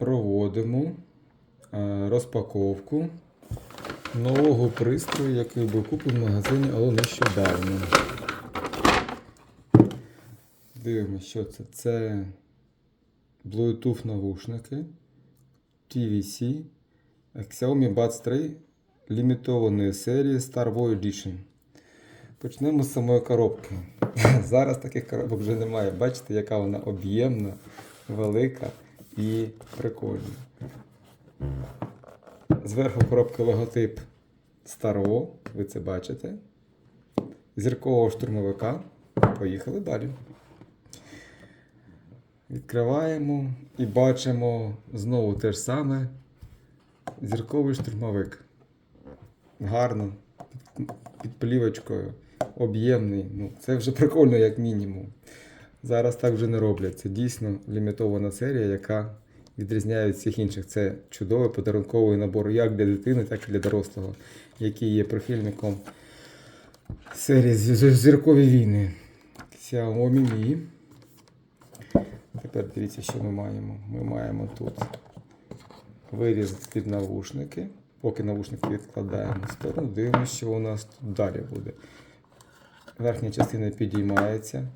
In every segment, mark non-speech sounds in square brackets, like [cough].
проводимо е, розпаковку нового пристрою, який був куплений в магазині, але нещодавно. Дивимося, що це. Це Bluetooth навушники TVC Xiaomi Buds 3 лімітованої серії Star War Edition. Почнемо з самої коробки. [laughs] Зараз таких коробок вже немає. Бачите, яка вона об'ємна, велика і прикольна. Зверху коробки логотип старого, ви це бачите. Зіркового штурмовика. Поїхали далі. Відкриваємо і бачимо знову те ж саме. Зірковий штурмовик. Гарно, під плівочкою, об'ємний. Ну, це вже прикольно, як мінімум. Зараз так вже не роблять. Це дійсно лімітована серія, яка відрізняє від всіх інших. Це чудовий подарунковий набор як для дитини, так і для дорослого, який є прихильником серії «Зі- зі- Зіркові війни. Xiaomi Mi. Тепер дивіться, що ми маємо. Ми маємо тут виріз під навушники. Поки навушники відкладаємо в сторону, дивимося, що у нас тут далі буде. Верхня частина підіймається.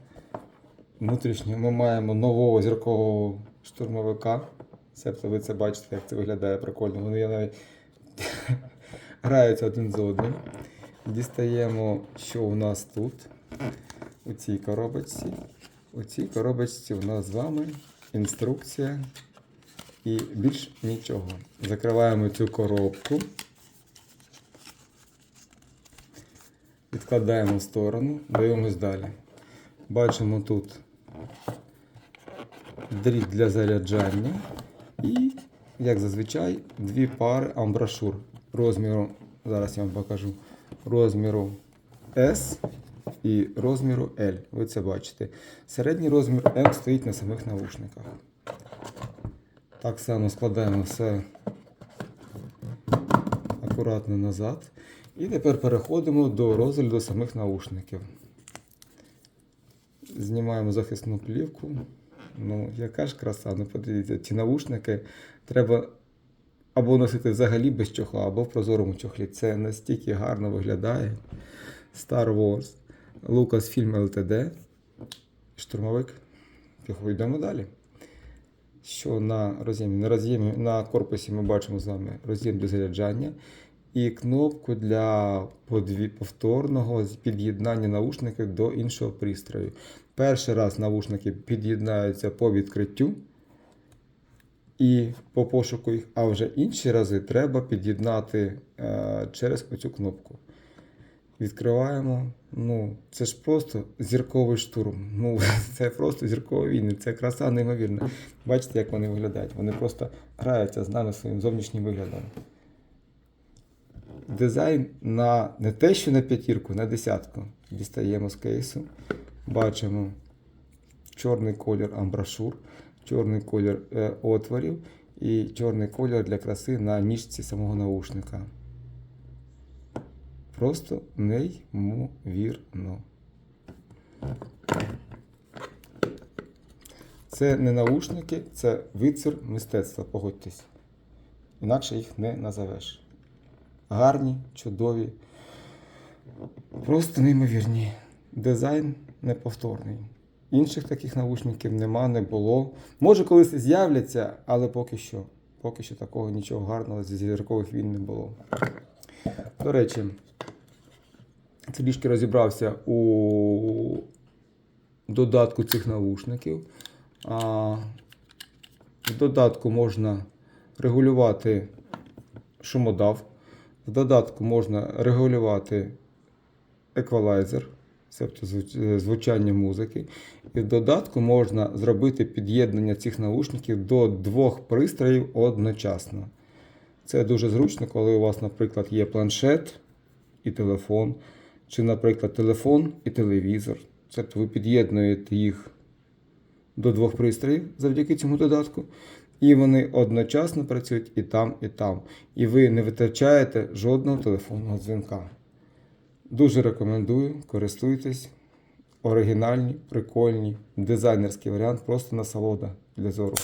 Внутрішньо ми маємо нового зіркового штурмовика. Себто ви це бачите, як це виглядає прикольно. Вони навіть [laughs] граються один з одним. Дістаємо, що у нас тут у цій коробочці. У цій коробочці у нас з вами інструкція і більш нічого. Закриваємо цю коробку. Відкладаємо в сторону, дивимось далі. Бачимо тут дріт для заряджання і, як зазвичай, дві пари амбрашур розміру, зараз я вам покажу, розміру S і розміру L. Ви це бачите. Середній розмір M стоїть на самих навушниках. Так само складаємо все акуратно назад. І тепер переходимо до розгляду самих наушників. Знімаємо захисну плівку. Ну, яка ж краса, ну подивіться, ці наушники треба або носити взагалі без чохла, або в прозорому чохлі. Це настільки гарно виглядає. Star Wars, Lucasfilm LTD, штурмовик. Тихо, йдемо далі. Що на роз'ємі? На роз'ємі на корпусі ми бачимо з вами роз'єм для заряджання і кнопку для повторного під'єднання наушників до іншого пристрою. Перший раз наушники під'єднаються по відкриттю і по пошуку їх, а вже інші рази треба під'єднати е, через оцю кнопку. Відкриваємо. Ну, це ж просто зірковий штурм. Ну, [laughs] це просто зіркові війни. Це краса неймовірна. Бачите, як вони виглядають? Вони просто граються з нами своїм зовнішнім виглядом. Дизайн на не те, що на п'ятірку, на десятку. Дістаємо з кейсу. Бачимо чорний колір амбрашур, чорний колір е, отворів і чорний колір для краси на ніжці самого наушника. Просто неймовірно. Це не наушники, це вицір мистецтва, погодьтесь. Інакше їх не назовеш. Гарні, чудові, просто неймовірні. Дизайн неповторний. Інших таких наушників нема, не було. Може, колись з'являться, але поки що. Поки що такого нічого гарного зі зіркових війн не було. До речі, трішки розібрався у додатку цих наушників. А, в додатку можна регулювати шумодав. В додатку можна регулювати еквалайзер, тобто звучання музики. І в додатку можна зробити під'єднання цих наушників до двох пристроїв одночасно. Це дуже зручно, коли у вас, наприклад, є планшет і телефон, чи, наприклад, телефон і телевізор. Тобто ви під'єднуєте їх до двох пристроїв завдяки цьому додатку. І вони одночасно працюють і там, і там. І ви не витрачаєте жодного телефонного дзвінка. Дуже рекомендую, користуйтесь. Оригінальні, прикольні, дизайнерський варіант, просто насолода для зору.